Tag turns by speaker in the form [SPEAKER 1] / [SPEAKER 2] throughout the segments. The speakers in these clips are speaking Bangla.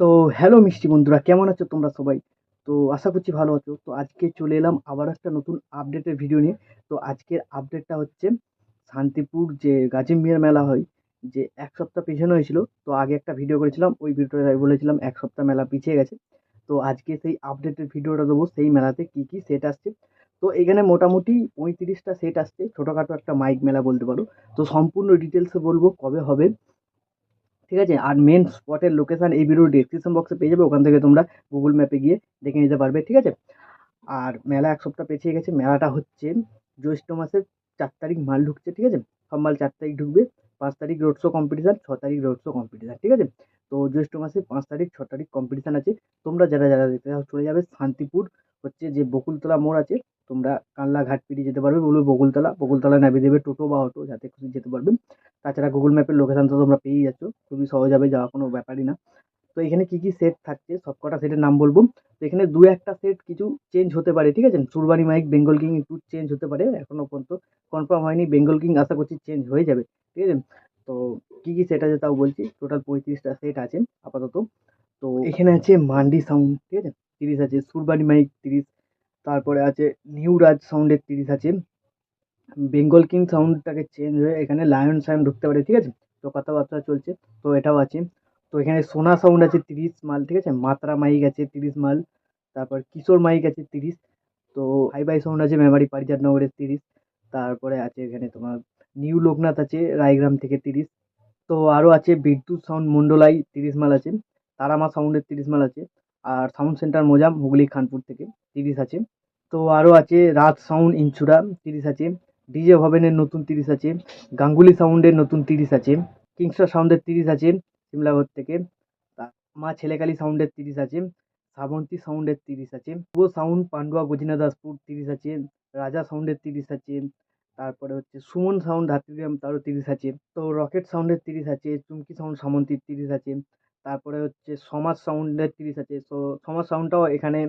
[SPEAKER 1] তো হ্যালো মিষ্টি বন্ধুরা, কেমন আছো তোমরা সবাই? তো আশা করছি ভালো আছো। তো আজকে চলে এলাম আবার একটা নতুন আপডেটের ভিডিও নিয়ে। তো আজকের আপডেটটা হচ্ছে শান্তিপুর যে গাজিম মিয়ার মেলা হয়, যে এক সপ্তাহ পিছনে হয়েছিল, তো আগে একটা ভিডিও করেছিলাম, ওই ভিডিওটা বলেছিলাম এক সপ্তাহ মেলা পিছিয়ে গেছে। তো আজকে সেই আপডেটের ভিডিওটা দেবো, সেই মেলাতে কী কী সেট আসছে। তো এখানে মোটামুটি পঁয়ত্রিশটা সেট আসছে, ছোটোখাটো একটা মাইক মেলা বলতে পারো। তো সম্পূর্ণ ডিটেলসে বলব কবে হবে। ঠিক আছে? আর মেন স্পটের লোকেশান এই ভিডিওর ডেসক্রিপশন বক্সে পেয়ে যাবে। ওখান থেকে তোমরা গুগল ম্যাপে গিয়ে দেখে নিতে পারবে ঠিক আছে? আর মেলা এক সপ্তাহ পেছিয়ে গেছে। মেলাটা হচ্ছে জ্যৈষ্ঠ মাসের চার তারিখ মাল ঢুকছে ঠিক আছে? সব মাল চার তারিখ ঢুকবে। পাঁচ তারিখ রোড শো কম্পিটিশান ছ তারিখ রোড শো কম্পিটিশান ঠিক আছে? তো জ্যৈষ্ঠ মাসে পাঁচ তারিখ ছ তারিখ কম্পিটিশান আছে। তোমরা যারা যারা দেখতে চাও চলে যাবে। শান্তিপুর হচ্ছে যে বকুলতলা মোড় আছে। তোমরা কানলা ঘাট পেরিয়ে যেতে পারবে বলবে বকুলতলা। বকুলতলা নামিয়ে দেবে টোটো বা অটো যাতে খুশি যেতে পারবে। তাছাড়া গুগল ম্যাপের লোকেশান তো তোমরা পেয়েই যাচ্ছ, খুবই সহজভাবে যাওয়া কোনো ব্যাপারই না। তো এখানে কী কী সেট থাকছে সব কটা সেটের নাম বলব। তো এখানে দু একটা সেট কিছু চেঞ্জ হতে পারে, ঠিক আছে? সুরবানি মাইক বেঙ্গল কিং একটু চেঞ্জ হতে পারে এখনও পর্যন্ত কনফার্ম হয়নি। বেঙ্গল কিং আশা করছি চেঞ্জ হয়ে যাবে, ঠিক আছে? তো কী কী সেট আছে তাও বলছি টোটাল পঁয়ত্রিশটা সেট আছে আপাতত। তো এখানে আছে মান্ডি সাউন্ড ঠিক আছে? তিরিশ আছে সুরবানি মাইক তিরিশ, তারপরে আছে নিউ রাজ সাউন্ডের তিরিশ আছে। বেঙ্গল কিং সাউন্ডটাকে চেঞ্জ হয়ে এখানে লায়ন সাউন্ড ঢুকতে পারে, ঠিক আছে? তো কথাবার্তা চলছে, তো এটাও আছে। তো এখানে সোনা সাউন্ড আছে তিরিশ মাল, ঠিক আছে? মাত্রা মাইক আছে তিরিশ মাল, তারপর কিশোর মাইক আছে তিরিশ, তো হাই বাই সাউন্ড আছে মেমারি পারিজাতনগরের তিরিশ, তারপরে আছে এখানে তোমার নিউ লোকনাথ আছে রায়গ্রাম থেকে তিরিশ, তো আরও আছে বিদ্যুৎ সাউন্ড মন্ডলাই তিরিশ মাল আছে, তারামা সাউন্ডের তিরিশ মাল আছে, আর সাউন্ড সেন্টার মোজাম হুগলি খানপুর থেকে তিরিশ আছে, তো আরও আছে রাজ সাউন্ড ইনচুরা তিরিশ আছে ডিজে ভবেনের নতুন তিরিশ আছে, গাঙ্গুলি সাউন্ডের নতুন তিরিশ আছে কিংস্টার সাউন্ডের তিরিশ আছে সিমলাগড় থেকে। মা ছেলেকালী সাউন্ডের তিরিশ আছে, শ্রাবন্তী সাউন্ডের তিরিশ আছে, শুভ সাউন্ড পান্ডুয়া গজিনা দাসপুর তিরিশ আছে, রাজা সাউন্ডের তিরিশ আছে, তারপরে হচ্ছে সুমন সাউন্ড, হাতিগ্রাম তারও তিরিশ আছে। তো রকেট সাউন্ডের তিরিশ আছে, চুমকি সাউন্ড, সামন্তীর তিরিশ আছে, তারপরে হচ্ছে সমাজ সাউন্ডের তিরিশ আছে। তো সমাজ সাউন্ডটাও এখানে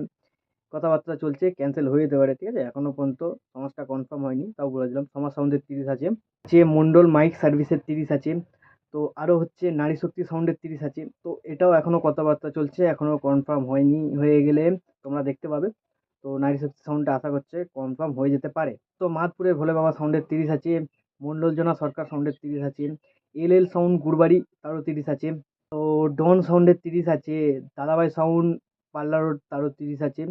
[SPEAKER 1] কথাবার্তা চলছে ক্যান্সেল হয়ে যেতে পারে, ঠিক আছে? এখনও পর্যন্ত সমাজটা কনফার্ম হয়নি, তাও বলে দিলাম, সমাজ সাউন্ডের তিরিশ আছে। যে মণ্ডল মাইক সার্ভিসের তিরিশ আছে, তো আরও হচ্ছে নারী শক্তি সাউন্ডের তিরিশ আছে, তো এটাও এখনও কথাবার্তা চলছে এখনও কনফার্ম হয়নি, হয়ে গেলে তোমরা দেখতে পাবে। তো নারী শক্তি সাউন্ডটা আশা করছে কনফার্ম হয়ে যেতে পারে। তো মাদপুরের ভোলে বাবা সাউন্ডের তিরিশ আছে মণ্ডলজনা সরকার সাউন্ডের তিরিশ আছে, এল এল সাউন্ড গুরবাড়ি তারও তিরিশ আছে, তো ডন সাউন্ডের তিরিশ আছে, দাদাভাই সাউন্ড পাল্লা রোড তারও তিরিশ আছে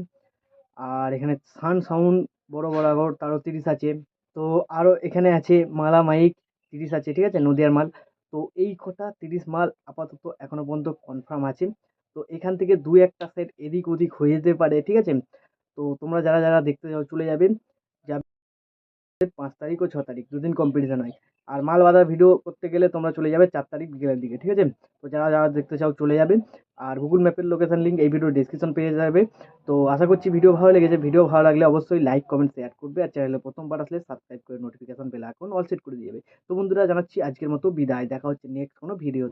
[SPEAKER 1] আর এখানে সান সাউন্ড বড় বরাবর তারও তিরিশ আছে। তো আরও এখানে আছে মালা মাইক তিরিশ আছে, ঠিক আছে? নদিয়ার মাল। তো এই কটা তিরিশ মাল আপাতত এখনও পর্যন্ত কনফার্ম আছে। তো এখান থেকে দু একটা সেট এদিক ওদিক হয়ে যেতে পারে, ঠিক আছে? তো তোমরা যারা যারা দেখতে চাও চলে যাবেন যাবে পাঁচ তারিখ ও ছ তারিখ, দুদিন কম্পিটিশান হয়। আর মাল বাঁধার ভিডিও করতে গেলে তোমরা চলে যাবে চার তারিখ বিকেলের দিকে, ঠিক আছে? তো যারা যারা দেখতে চাও চলে যাবে। আর গুগল ম্যাপের লোকেশন লিঙ্ক এই ভিডিও ডিসক্রিপশন পেয়ে যাবে। তো আশা করছি ভিডিও ভালো লেগেছে। ভিডিও ভালো লাগলে অবশ্যই লাইক কমেন্ট শেয়ার করবে। আর চ্যানেলে প্রথমবার আসলে সাবস্ক্রাইব করে notification bell icon all set করে দিয়ে যাবে। তো বন্ধুরা জানাচ্ছি আজকের মতো বিদায়। দেখা হচ্ছে নেক্সট কোনো ভিডিও